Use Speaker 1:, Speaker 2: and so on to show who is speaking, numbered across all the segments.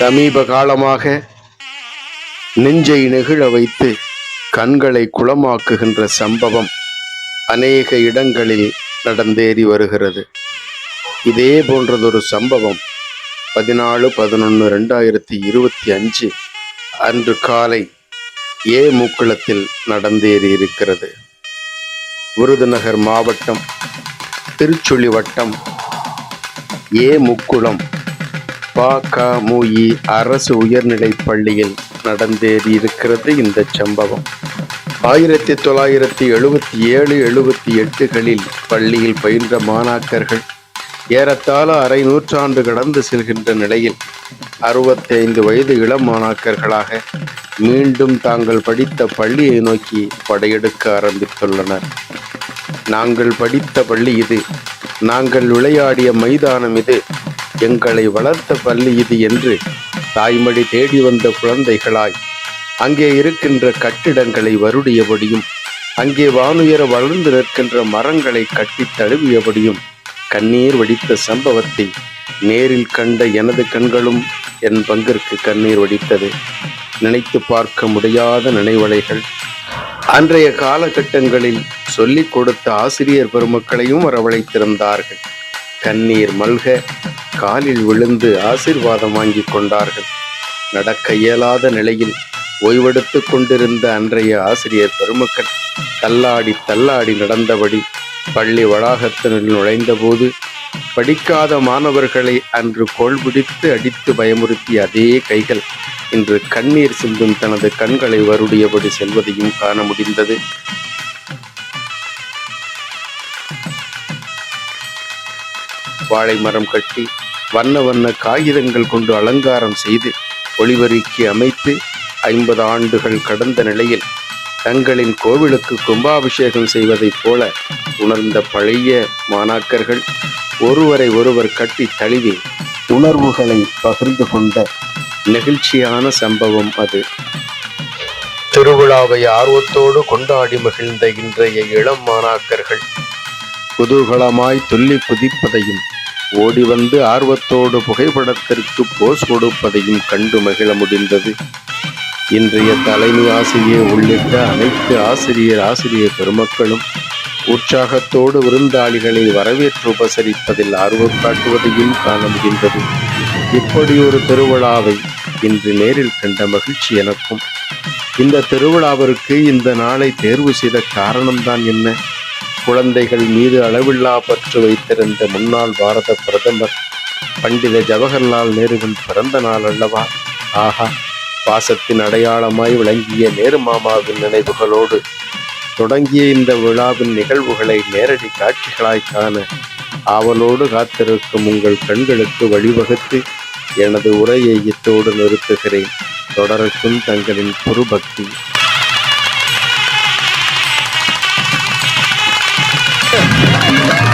Speaker 1: சமீப காலமாக நெஞ்சை நெகிழ வைத்து கண்களை குளமாக்குகின்ற சம்பவம் அநேக இடங்களில் நடந்தேறி வருகிறது. இதே போன்றதொரு சம்பவம் பதினாலு பதினொன்று ரெண்டாயிரத்தி இருபத்தி அஞ்சு அன்று காலை ஏ மூக்குளத்தில் நடந்தேறி இருக்கிறது. விருதுநகர் மாவட்டம் திருச்சுழி வட்டம் ஏ முக்குளம் பாகமுஇ அரசு உயர்நிலைப் பள்ளியில் நடந்தேறி இருக்கிறது இந்த சம்பவம். ஆயிரத்தி தொள்ளாயிரத்தி எழுபத்தி ஏழு எழுபத்தி எட்டுகளில் பள்ளியில் பயின்ற மாணாக்கர்கள் ஏறத்தாழ அரை நூற்றாண்டு கடந்து செல்கின்ற நிலையில் அறுபத்தைந்து வயது இளம் மாணாக்கர்களாக மீண்டும் தாங்கள் படித்த பள்ளியை நோக்கி படையெடுக்க ஆரம்பித்துள்ளனர். நாங்கள் படித்த பள்ளி இது. நாங்கள் விளையாடிய மைதானம் இது. எங்களை வளர்த்த பள்ளி இது என்று தாய்மொழி தேடி வந்த குழந்தைகளாய். அங்கே இருக்கின்ற கட்டிடங்களை வருடியபடியும் அங்கே வானுயர வளர்ந்து நிற்கின்ற மரங்களை கட்டித் தழுவியபடியும் கண்ணீர் வடித்த சம்பவத்தை நேரில் கண்ட எனது கண்களும் என் பங்கிற்கு கண்ணீர் வடித்தது. நினைத்து பார்க்க முடியாத நினைவலைகள். அன்றைய காலகட்டங்களில் சொல்லிக் கொடுத்த ஆசிரியர் பெருமக்களையும் வரவழைத்திருந்தார்கள். கண்ணீர் மல்க காலில் விழுந்து ஆசீர்வாதம் வாங்கிக் கொண்டார்கள். நடக்க இயலாத நிலையில் ஓய்வெடுத்து கொண்டிருந்த அன்றைய ஆசிரியர் பெருமக்கள் தள்ளாடி தள்ளாடி நடந்தபடி பள்ளி வளாகத்தினுள் நுழைந்தபோது படிக்காத மாணவர்களை அன்று கோல் பிடித்து அடித்து பயமுறுத்திய அதே கைகள் இன்று கண்ணீர் சிந்தும் தனது கண்களை வருடியபடி செல்வதையும் காண முடிந்தது. வாழை மரம் கட்டி வண்ண வண்ண காகிதங்கள் கொண்டு அலங்காரம் செய்து ஒளிபெருக்கி அமைத்து ஐம்பது ஆண்டுகள் கடந்த நிலையில் தங்களின் கோவிலுக்கு கும்பாபிஷேகம் செய்வதைப் போல உணர்ந்த பழைய மாணாக்கர்கள் ஒருவரை ஒருவர் கட்டி தழுவி உணர்வுகளை பகிர்ந்து கொண்ட நெகிழ்ச்சியான சம்பவம் அது. திருவிழாவை ஆர்வத்தோடு கொண்டாடி மகிழ்ந்த இன்றைய இளம் மாணாக்கர்கள் குதூகலமாய் துள்ளி குதிப்பதையும் ஓடி வந்து ஆர்வத்தோடு புகைப்படத்திற்கு போஸ் கொடுப்பதையும் கண்டு மகிழ முடிந்தது. இன்றைய தலைமை ஆசிரியர் உள்ளிட்ட அனைத்து ஆசிரியர் ஆசிரியர் பெருமக்களும் உற்சாகத்தோடு விருந்தாளிகளை வரவேற்று உபசரிப்பதில் ஆர்வம் காட்டுவதையும் காண முடிந்தது. இப்படி ஒரு திருவிழாவை இன்று நேரில் கண்ட மகிழ்ச்சி எனக்கும். இந்த திருவிழாவிற்கு இந்த நாளை தேர்வு செய்த காரணம்தான் என்ன? குழந்தைகள் மீது அளவில்லா பற்று வைத்திருந்த முன்னாள் பாரத பிரதமர் பண்டித ஜவஹர்லால் நேருவின் பிறந்த நாள் அல்லவா? ஆஹா பாசத்தின் அடையாளமாய் விளங்கிய நேரு மாமாவின் நினைவுகளோடு தொடங்கிய இந்த விழாவின் நிகழ்வுகளை நேரடி காட்சிகளாய் காண ஆவலோடு காத்திருக்கும் உங்கள் கண்களுக்கு வழிவகுத்து எனது உரையை இத்தோடு நிறுத்துகிறேன். தொடருக்கும் தங்களின் குருபக்தி
Speaker 2: Thank you.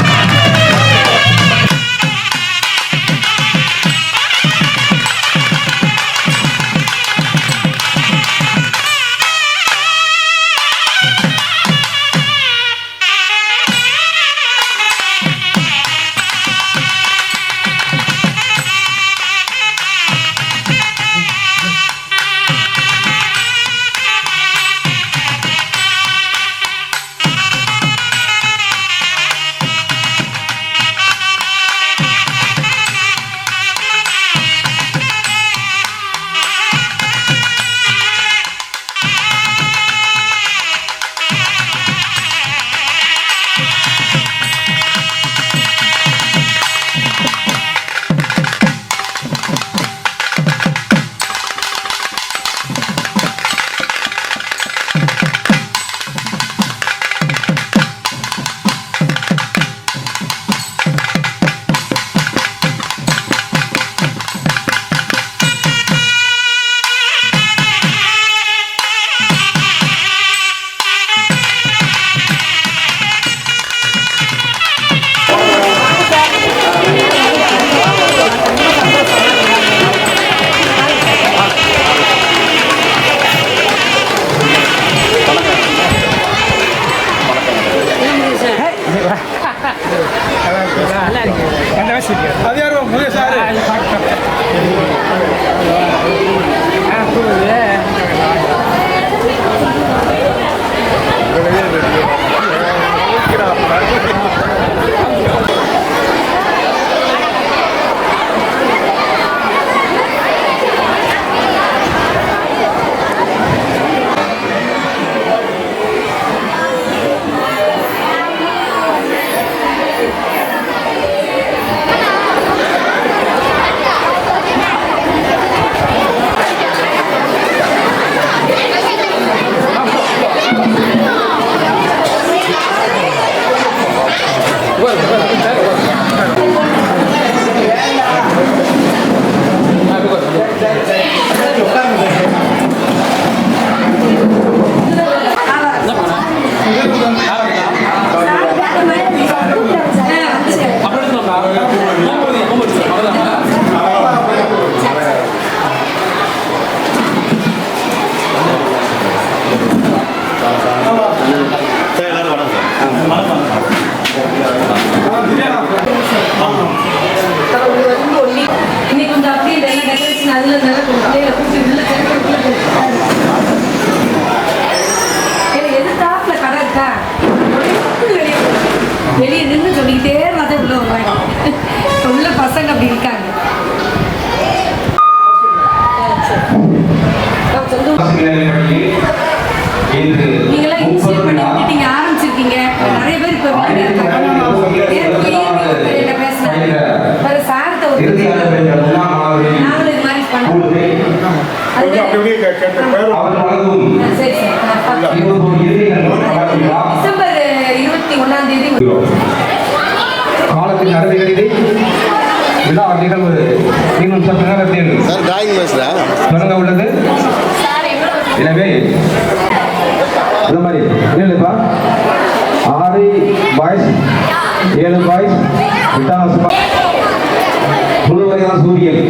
Speaker 2: சூரியன்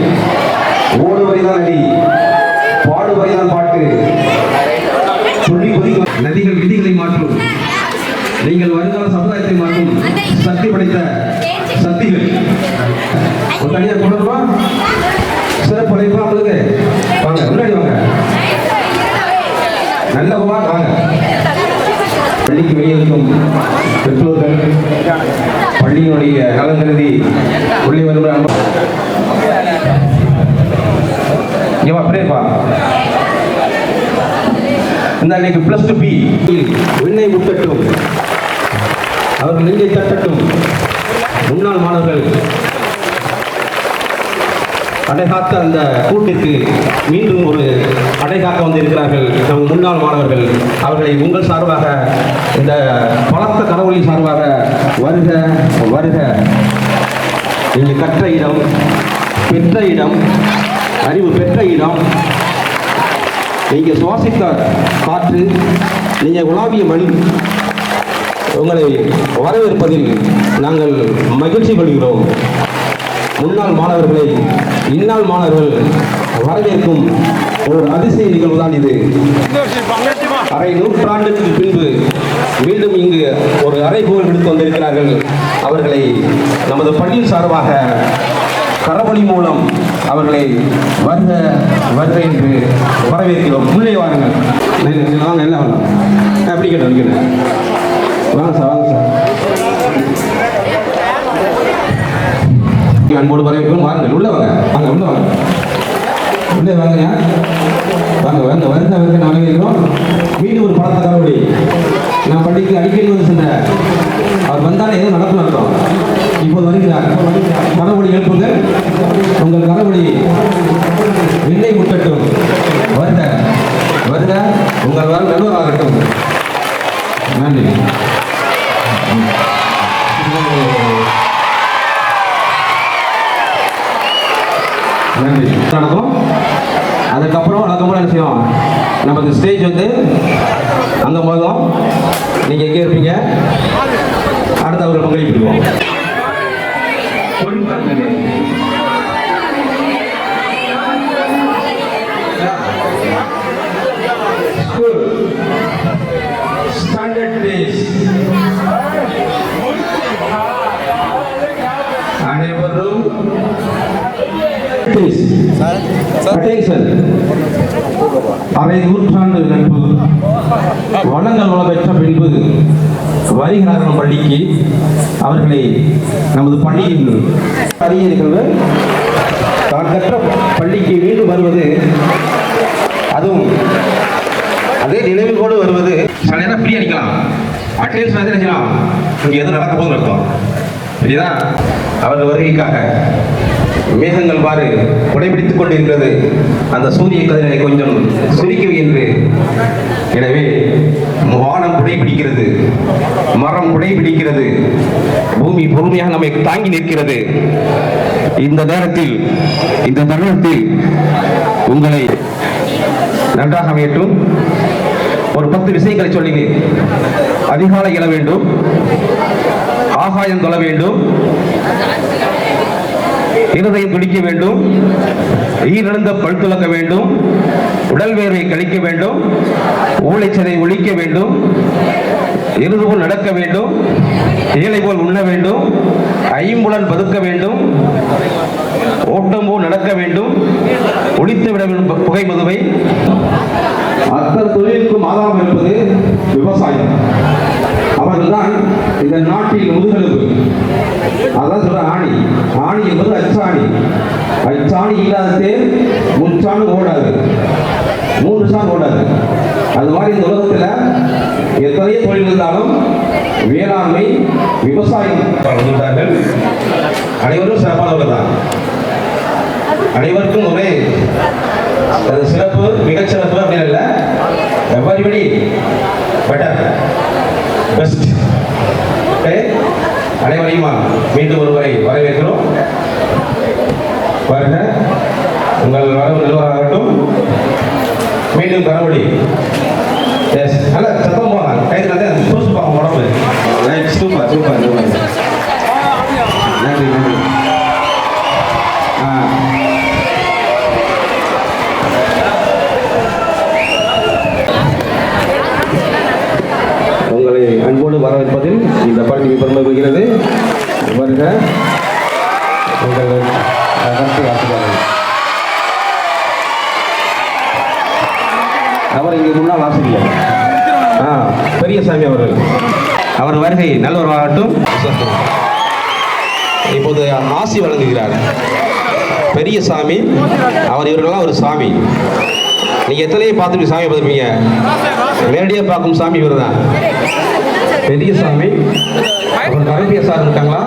Speaker 2: ஓடு வரைதான் நதி பாடு வரைதான் பாட்டு சொல்லி கொதிக்கும் நதிகள் விதிகளை மாற்றும் நீங்கள் வருங்கால சமுதாயத்தை மாற்றும் சக்தி படைத்த சக்திகள் ஒரு தனியாக கொண்டு வருவா சிறப்பு அழைப்பா உங்களுக்கு வாங்க முன்னாடி வாங்க நல்ல வா வாங்க பள்ளிக்கு வெளியிருக்கும் பெற்றோர்கள் பள்ளியினுடைய நலன் கருதி உள்ளே வருகிற அன்பு இங்க வா பிரேப்பா இந்த அன்னைக்கு பிளஸ் டூ பி விண்ணை முட்டட்டும் அவர்கள் நெஞ்சை தட்டட்டும் முன்னாள் மாணவர்கள் அடைகாத்த அந்த கூட்டிற்கு மீண்டும் ஒரு அடைகாக்க வந்திருக்கிறார்கள். நம் முன்னாள் மாணவர்கள். அவர்களை உங்கள் சார்பாக இந்த பலத்த கடவுளின் சார்பாக வருக வருக. நீங்கள் கற்ற இடம் பெற்ற இடம் அறிவு பெற்ற இடம். நீங்கள் சுவாசித்த காற்று நீங்கள் உலாவிய மணி. உங்களை வரவேற்பதில் நாங்கள் மகிழ்ச்சி கொள்கிறோம். முன்னாள் மாணவர்களை இந்நாள் மாணவர்கள் வரவேற்கும் ஒரு அதிசய நிகழ்வு தான் இது. அரை நூற்றாண்டுக்கு பின்பு மீண்டும் இங்கு ஒரு அறைகோல் விடுத்து வந்திருக்கிறார்கள் அவர்களை நமது பள்ளியின் சார்பாக கரவழி மூலம் அவர்களை வருக வருக என்று வரவேற்கிறோம். உள்ளே வாருங்கள். இல்லை, இல்லை, அப்படி கேட்டேன்? கேட்டேன் வாங்க சார். வாங்க அன்போடு வரவேற்கிறோம். வாருங்கள் உள்ள வாங்க வாங்க உள்ள வாங்க. உள்ளே வாங்கய்யா வாங்க வாங்க வருங்க வருங்க நான் வரவேற்கிறோம் மீண்டும் ஒரு படத்தை கரவடி நான் பள்ளிக்கு அடிக்கடி வந்து சென்றேன் அவர் வந்தாலே ஏதோ நடப்பு நடத்தும் இப்போது வருகிறார். கரவடி எழுப்புங்கள். உங்கள் கரவடி எங்கே இருப்பீங்க அடுத்து அவர்கள் பங்களிப்பிடுவோம் ஸ்டாண்டர்ட் டேஸ் அனைவரும் Please. Attention. அரை நூற்றாண்டு நட்பு வளங்கள் வள பெற்ற பின்பு வருகிறார்கள் பள்ளிக்கு அவர்களை நமது பள்ளியின் அரிய நிகழ்வு தான் கற்ற பள்ளிக்கு மீண்டும் வருவது அதுவும் அதே நினைவுகோடு வருவது சில நேரம் ஃப்ரீ அடிக்கலாம். அட்டென்ஷன் வந்து நினைக்கலாம் இங்கே எதுவும் நடக்க போகுது அர்த்தம். புரியுதா? அவர்கள் வருகைக்காக மேகங்கள் பாரு குடைபிடித்துக் கொண்டிருக்கிறது. அந்த சூரிய கதிரை கொஞ்சம் சுருக்கி என்று. எனவே வானம் குடைபிடிக்கிறது மரம் குடைபிடிக்கிறது பூமி பொறுமையாக நம்மை தாங்கி நிற்கிறது. இந்த நேரத்தில் இந்த தருணத்தில் உங்களை நன்றாக அமையட்டும். ஒரு பத்து விஷயங்களை சொல்லினேன் அதிகாலை எழ வேண்டும். ஆகாயம் தொழ வேண்டும். இருதயம் துடிக்க வேண்டும் ஈரழுந்த பல் துலக்க வேண்டும் உடல் வேர்வை கழிக்க வேண்டும் ஊழைச்சதை ஒழிக்க வேண்டும் எருது போல் நடக்க வேண்டும் ஏழை போல் உண்ண வேண்டும் ஐம்புலன் பதுக்க வேண்டும் ஓட்டம் போல் நடக்க வேண்டும் ஒழித்து விட வேண்டும் புகை மதுவை. அத்தனை தொழிலுக்கும் ஆதாரம் இருப்பது விவசாயம். அவர்கள்தான் இந்த நாட்டில் முதுகெலும்பு. அதான் சொல்ற ஆணி. ஆணி என்பது அச்சாணி. அச்சாணி இல்லாத தேர் முச்சாணு ஓடாது. மூன்று சாண் ஓடாது. அது மாதிரி இந்த உலகத்தில் எத்தனையோ தொழில் இருந்தாலும் வேளாண்மை விவசாயம் வந்துள்ளார்கள் அனைவரும் சிறப்பானவர்கள் தான் அனைவருக்கும் ஒரே சிறப்பு மிகச்சிறப்பு அப்படின்னு இல்லை. எவ்வளவு பெட்டர். பெஸ்ட் ஓகே அனைவரையுமா மீண்டும் ஒருவரை வரவேற்கிறோம். வருக உங்கள் வரவு நிர்வாகட்டும் மீண்டும் தரவழி. எஸ் நல்லா சத்தம் போகலாம் கைது நல்லா சூஸ் பாவம் உடம்பு. சூப்பர் சூப்பர் சூப்பர் இந்த பள்ளி பெருமை கொள்கிறது வருக உங்கள் அவர் இங்கே முன்னாள் ஆசிரியர். ஆ பெரியசாமி அவர்கள். அவர் வருகை நல்லவராகட்டும். இப்போது ஆசி வழங்குகிறார். பெரிய சாமி அவர் இவர்களெல்லாம் ஒரு சாமி. நீங்க எத்தனையோ பார்த்துட்டு சாமி பார்த்துருப்பீங்க. நேரடியாக பார்க்கும் சாமி இவர் தான் பெரிய சாமி அப்புறம் கரண்டிய சார் இருக்காங்களா?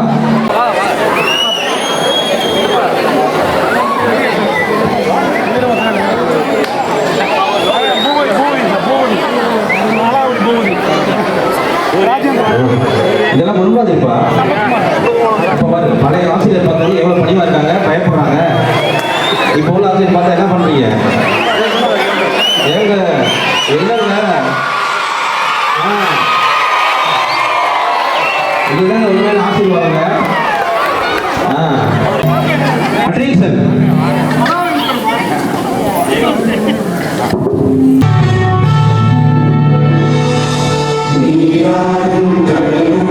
Speaker 2: இதெல்லாம் முன்பாதிப்பா அப்ப பழைய ஆசிரியர் பார்த்தவங்க எவ்வளவு பணிவா இருக்காங்க பயப்படுறாங்க. இப்போ உள்ள ஆசிரியர் பார்த்தா என்ன பண்றீங்க? ஏங்க என்ன இதுதான் உண்மையான ஆசீர்வாதங்க.
Speaker 3: அட்ரேஷன் நீராடும் கடலும்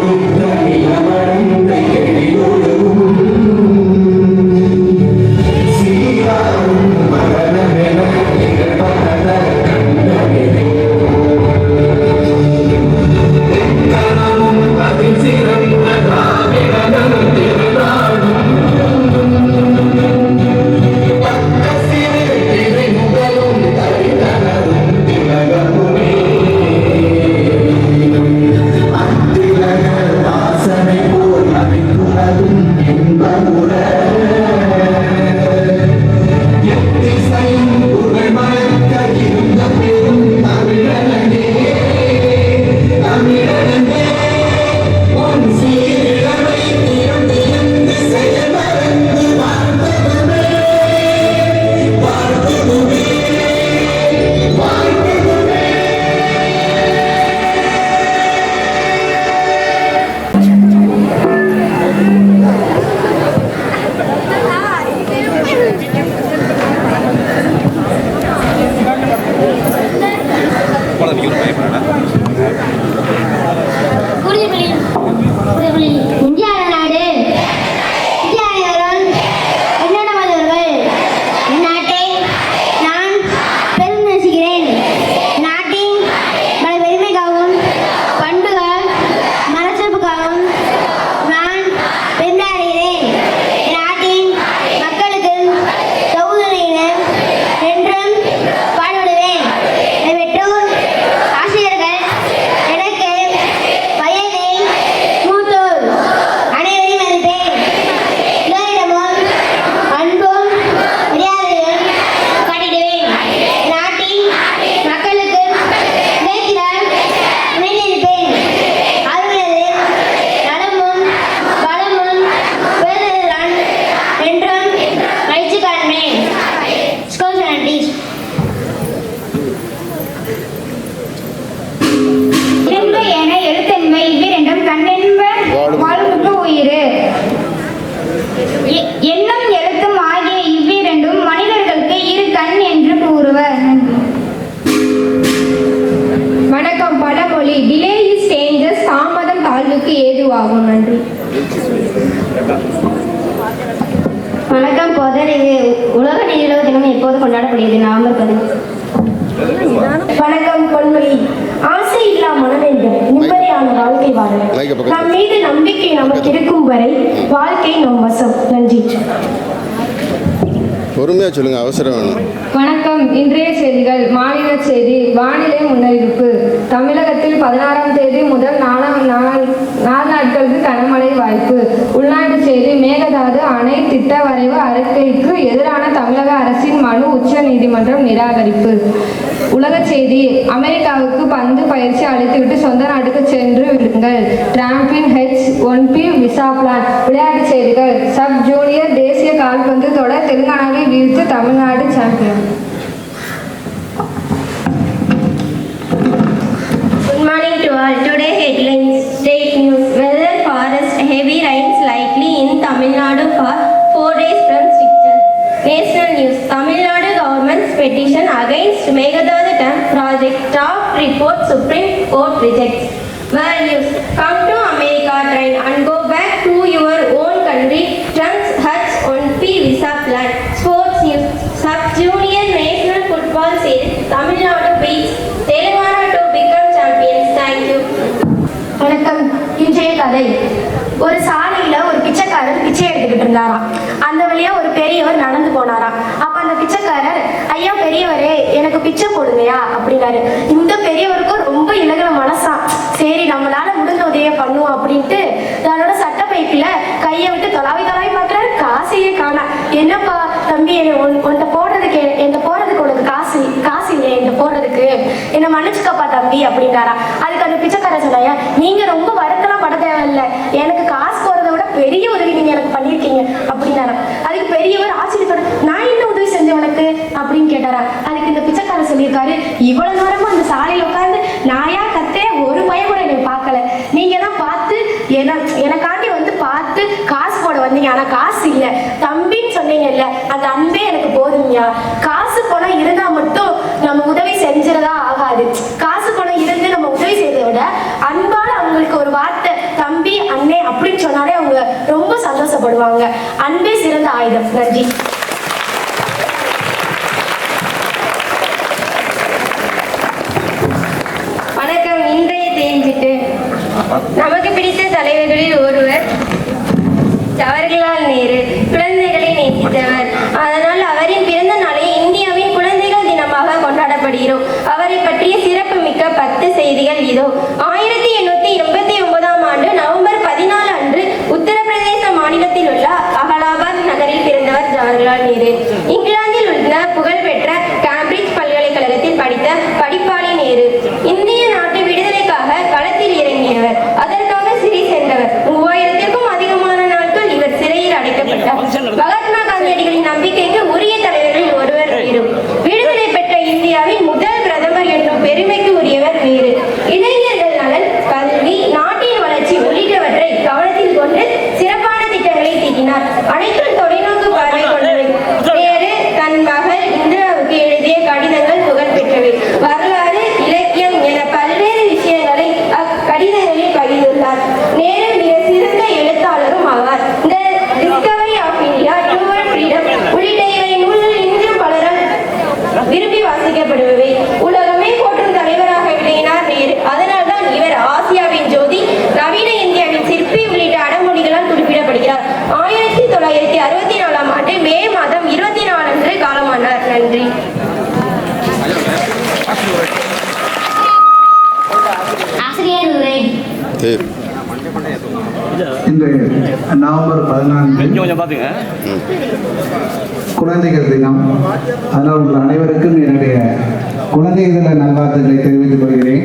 Speaker 3: இருக்கும் வரை வாழ்க்கை நம் வசம். நன்றி.
Speaker 1: பொறுமையாக சொல்லுங்கள் அவசரம்
Speaker 4: வணக்கம். இன்றைய செய்திகள் மாநில செய்தி வானிலை முன்னறிவிப்பு. தமிழகத்தில் பதினாறாம் தேதி முதல் நாலாம் நாள் நாலு நாட்களுக்கு கனமழை வாய்ப்பு. உள்நாட்டு செய்தி மேகதாது அணை திட்ட வரைவு அறிக்கைக்கு எதிரான தமிழக அரசின் மனு உச்ச நீதிமன்றம் நிராகரிப்பு. உலக செய்தி. அமெரிக்காவுக்கு பந்து பயிற்சி அளித்துவிட்டு சொந்த நாட்டுக்கு சென்று விடுங்கள். டிராம்பின் H one B visa plan. விளையாட்டு செய்திகள். சப் ஜூனியர் தேசிய கால்பந்து தொடர் தெலுங்கானாவை வீழ்த்து Tamil Nadu champion.
Speaker 5: Good morning to all. Today headlines, state news, weather forest, heavy rains likely in Tamil Nadu for four days. From National news, Tamil Nadu government's petition against Meghdad Dam project top report Supreme Court rejects. World news, come to America train and go back to your own country. Trump's Hutch on P visa plan. Sports news, sub-junior national football series, Tamil Nadu beats Telangana to become champions. Thank you.
Speaker 3: வணக்கம் இன்றைய கதை ஒரு சாலையில ஒரு பிச்சைக்காரர் பிச்சை எடுத்துக்கிட்டு இருந்தாராம் அந்த வழியா ஒரு பெரியவர் நடந்து போனாராம் அப்ப அந்த பிச்சைக்காரர் ஐயா பெரியவரே எனக்கு பிச்சை போடுங்கயா அப்படின்னாரு. இந்த பெரியவருக்கும் ரொம்ப இலகுல மனசா சரி நம்மளால முடிஞ்ச உதவியை பண்ணுவோம் அப்படின்ட்டு தன்னோட சட்ட பைக்குல கையை விட்டு தொலாவி தொலாவி பாக்குறாரு காசையே காணா. என்னப்பா தம்பி என்னை உன்கிட்ட போடுறதுக்கு என்கிட்ட போறதுக்கு உனக்கு காசு காசு இல்லை என்கிட்ட போடுறதுக்கு. என்ன மன்னிச்சுக்கப்பா தம்பி அப்படின்னாரா. அதுக்கு அந்த பிச்சைக்காரன் சொன்னாயா நீங்க ரொம்ப வருத்தலாம் பட தேவையில்லை. எனக்கு காசு போறதை விட பெரிய உதவி நீங்க எனக்கு பண்ணிருக்கீங்க அப்படின்னாரா. அதுக்கு பெரியவர் ஆச்சரியப்பட நான் என்ன உதவி செஞ்சேன் உனக்கு? அப்படின்னு கேட்டாரா. அதுக்கு இந்த பிச்சைக்காரன் சொல்லியிருக்காரு இவ்வளவு நேரமும் அந்த சாலையில உட்கார்ந்து நாயா கத்தே ஒரு பயம் கூட என்னை பார்க்கல. நீங்க தான் பார்த்து என எனக்காண்டி வந்து பார்த்து காசு போட வந்தீங்க. ஆனா காசு இல்ல. தம்பின்னு சொன்னீங்கல்ல அந்த அன்பே எனக்கு போதுங்கயா காசு பணம் இருந்தா மட்டும் நம்ம உதவி செஞ்சிடதா ஆகாது. காசு பணம் இருந்து நம்ம உதவி செய்யறதை விட அன்பால அவங்களுக்கு ஒரு வார்த்தை தம்பி அண்ணே அப்படின்னு சொன்னாலே அவங்க ரொம்ப சந்தோஷப்படுவாங்க அன்பே சிறந்த ஆயுதம் நன்றி
Speaker 5: வணக்கம் இன்றைய தேஞ்சிட்டு நமக்கு பிடித்த தலைவர்களில் ஒருவர் ஜவஹர்லால் நேரு குழந்தைகளை நேசித்தவர். அதனால் அவரின் பிறந்த நாளை இந்தியாவின் குழந்தைகள் தினமாக கொண்டாடப்படுகிறோம் அவரை பற்றிய சிறப்பு மிக்க பத்து செய்திகள் இதோ ஆயிரத்தி எண்ணூத்தி எண்பத்தி ஒன்பதாம் ஆண்டு நவம்பர் பதினாலு அன்று உத்தரப்பிரதேச மாநிலத்தில் உள்ள அகலாபாத் நகரில் பிறந்தவர் வருகிறேன் இங்கிலாந்தில் உள்ள புகழ்பெற்ற
Speaker 6: பார்த்துங்க
Speaker 7: குழந்தைகள் தினம். அதனால் உங்கள் அனைவருக்கும் என்னுடைய குழந்தைகள் தின நல்வாழ்த்துக்களை தெரிவித்துக் கொள்கிறேன்.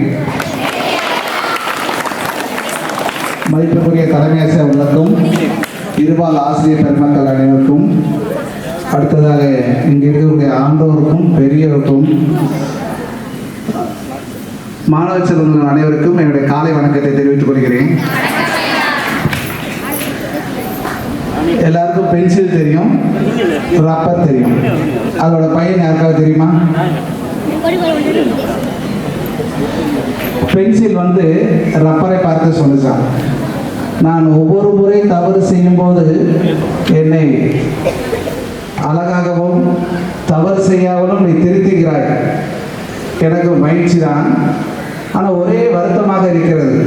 Speaker 7: மதிப்புக்குரிய தலைமையாசிரியர் உள்ளக்கும் இருபால் ஆசிரியர் பெருமக்கள் அனைவருக்கும் அடுத்ததாக இங்கே இருக்கக்கூடிய ஆண்டோருக்கும் பெரியவருக்கும் மாணவ செல்வங்கள் அனைவருக்கும் என்னுடைய காலை வணக்கத்தை தெரிவித்துக் கொள்கிறேன். எல்லாருக்கும் பென்சில் தெரியும் ரப்பர் தெரியும். அதோட பையன் யாருக்காவது தெரியுமா? பென்சில் வந்து ரப்பரை பார்த்து சொல்லுச்சான் நான் ஒவ்வொரு முறை தவறு செய்யும்போது என்னை அழகாகவும் தவறு செய்யாமலும் நீ திருத்துகிறாய். எனக்கு மகிழ்ச்சி தான் ஆனால் ஒரே வருத்தமாக இருக்கிறது.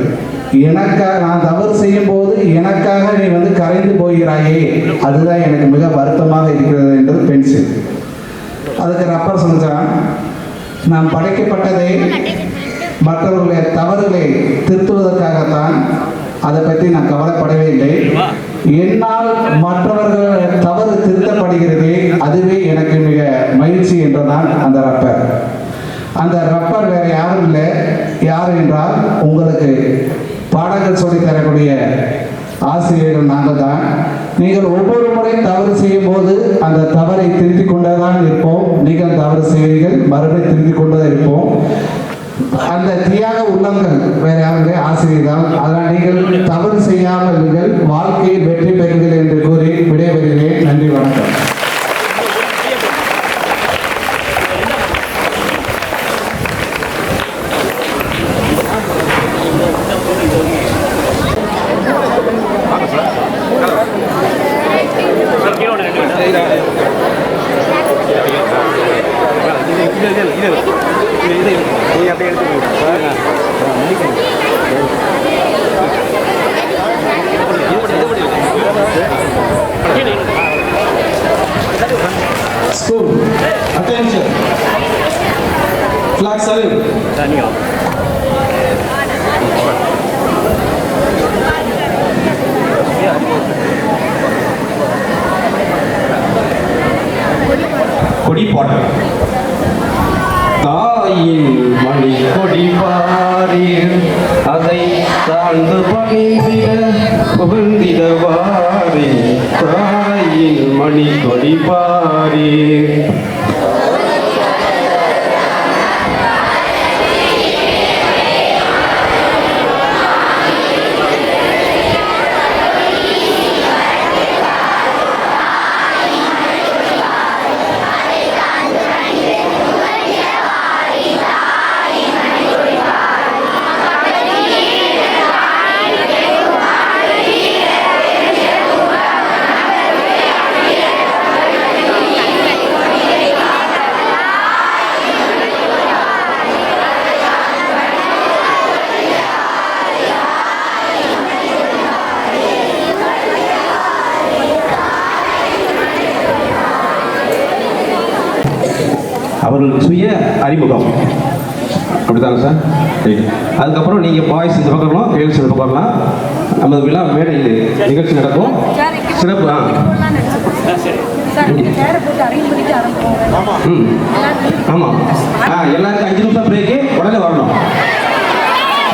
Speaker 7: எனக்காக நான் தவறு செய்யும் போது எனக்காக நீ வந்து கரைந்து போகிறாயே. அதுதான் எனக்கு மிக வருத்தமாக இருக்கிறது என்றது பென்சில். அதுக்கு ரப்பர் சொன்னான் நான் படைக்கப்பட்டதை மற்றவர்களுடைய தவறுகளை திருத்துவதற்காகத்தான் அதை பற்றி நான் கவலைப்படவே இல்லை. என்னால் மற்றவர்கள் தவறு திருத்தப்படுகிறது அதுவே எனக்கு மிக மகிழ்ச்சி என்றுதான் அந்த ரப்பர் அந்த ரப்பர் வேற யாரும் இல்லை. யார் என்றால் உங்களுக்கு பாடங்கள் சொல்லி தரக்கூடிய ஆசிரியர்கள் நாங்கள் தான் நீங்கள் ஒவ்வொரு முறை தவறு செய்யும் போது அந்த தவறை திருத்திக் கொண்டே தான் இருப்போம். நீங்கள் தவறு செய்வீர்கள் மறுபடியும் திருத்திக் கொண்டே இருப்போம். அந்த தியாக உள்ளங்கள் வேற யாருங்க ஆசிரியர்கள். அதனால் நீங்கள் தவறு செய்யாமல் நீங்கள் வாழ்க்கையில் வெற்றி பெறுங்கள் என்று கூறி விடைபெறுகிறேன் நன்றி வணக்கம்
Speaker 2: School, attention. Flag salute. கொடி உங்கள் சுய அறிமுகம். அப்படித்தானே சார்? சரி. அதுக்கப்புறம் நீங்கள் பாய்ஸ் இந்த பக்கம் வரலாம் கேர்ள்ஸ் இந்த பக்கம் வரலாம் நமது விழா மேடையில் நிகழ்ச்சி நடக்கும். சிறப்பு. ஆ. ம். ஆமாம் ஆ எல்லாருக்கும் அஞ்சு நிமிஷம் பிரேக்கு உடனே வரணும்.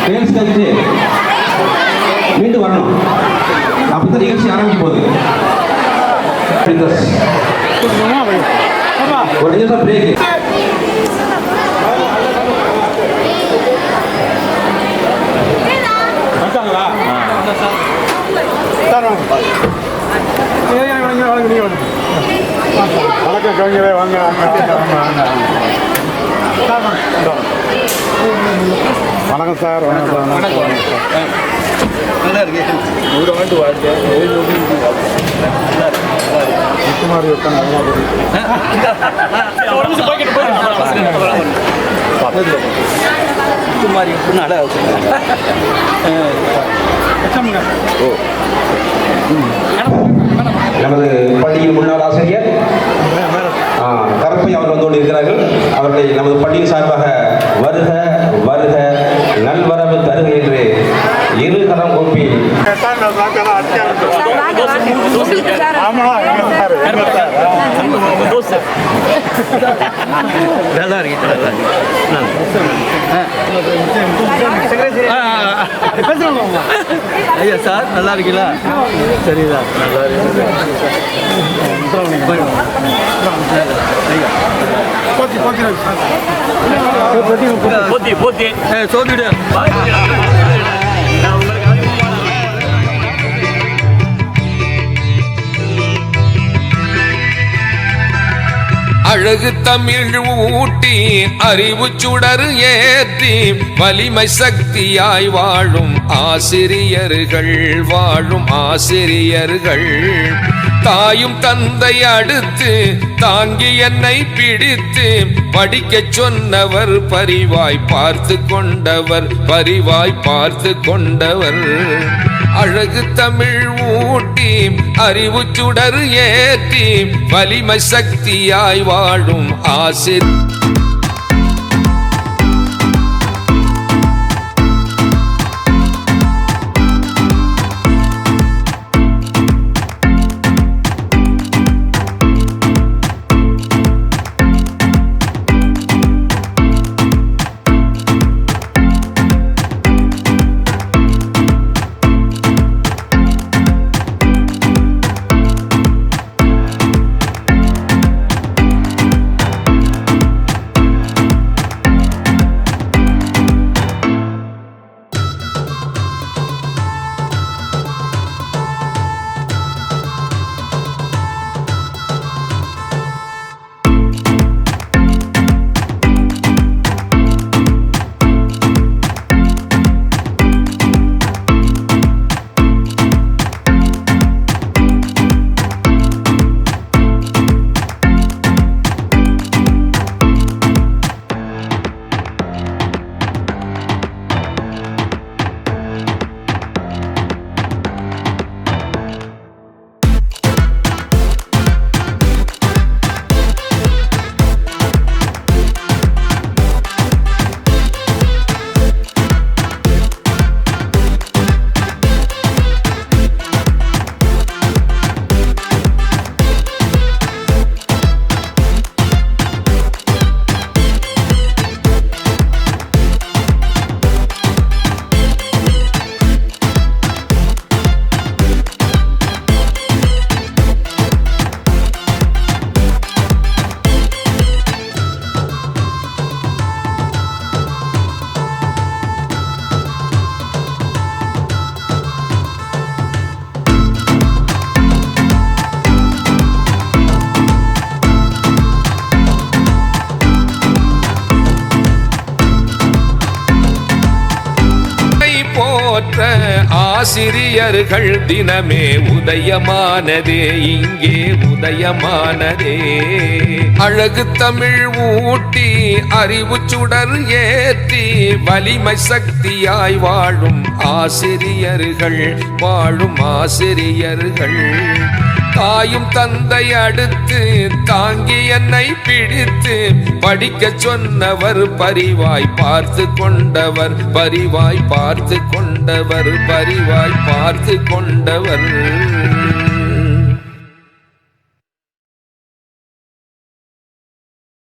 Speaker 2: கேர்ள்ஸ் அஞ்சு மீண்டும் வரணும். அப்போ தான் நிகழ்ச்சி ஆரம்பிக்கும் போது ஒரு நிமிஷம் பிரேக்கு
Speaker 6: வணக்கம் கவிஞரே வாங்க வாங்க வாங்க வாங்க சார். வணக்கம். வாழ்க்கை முத்துமாரி
Speaker 2: நமது பள்ளியின் முன்னாள் ஆசிரியர். கருப்பை அவர் வந்து கொண்டிருக்கிறார்கள். அவர்களை நமது பள்ளியின் சார்பாக வருக வருக நல்வரவு தருக என்று இரு கரம் கூப்பி.
Speaker 6: சார் என்ன சார்
Speaker 8: ஐயா சார் நல்லா இருக்கீங்களா? சரிதான் நல்லா இருக்கு போத்தி போத்தி. சோதிடு.
Speaker 9: அழகு தமிழ் ஊட்டி அறிவு சுடர் ஏற்றி வலிமை சக்தியாய் வாழும் ஆசிரியர்கள் வாழும் ஆசிரியர்கள். தாயும் தந்தை அடுத்து தாங்கி என்னை பிடித்து படிக்கச் சொன்னவர் பரிவாய் பார்த்து கொண்டவர் பரிவாய் பார்த்து கொண்டவர். அழகு தமிழ் ஊட்டி அறிவு சுடர் ஏற்றி வலிமை சக்தியாய் வாழும் ஆசிர். ஆசிரியர்கள் தினமே உதயமானதே இங்கே உதயமானதே. அழகு தமிழ் ஊட்டி அறிவு சுடர் ஏற்றி வலிமை சக்தியாய் வாழும் ஆசிரியர்கள் வாழும் ஆசிரியர்கள். தாயும் தந்தை அடுத்து தாங்கி என்னை பிடித்து படிக்கச் சொன்னவர் பரிவாய் பார்த்து கொண்டவர் பரிவாய் பார்த்து கொண்டவர் பரிவாய் பார்த்து கொண்டவர்.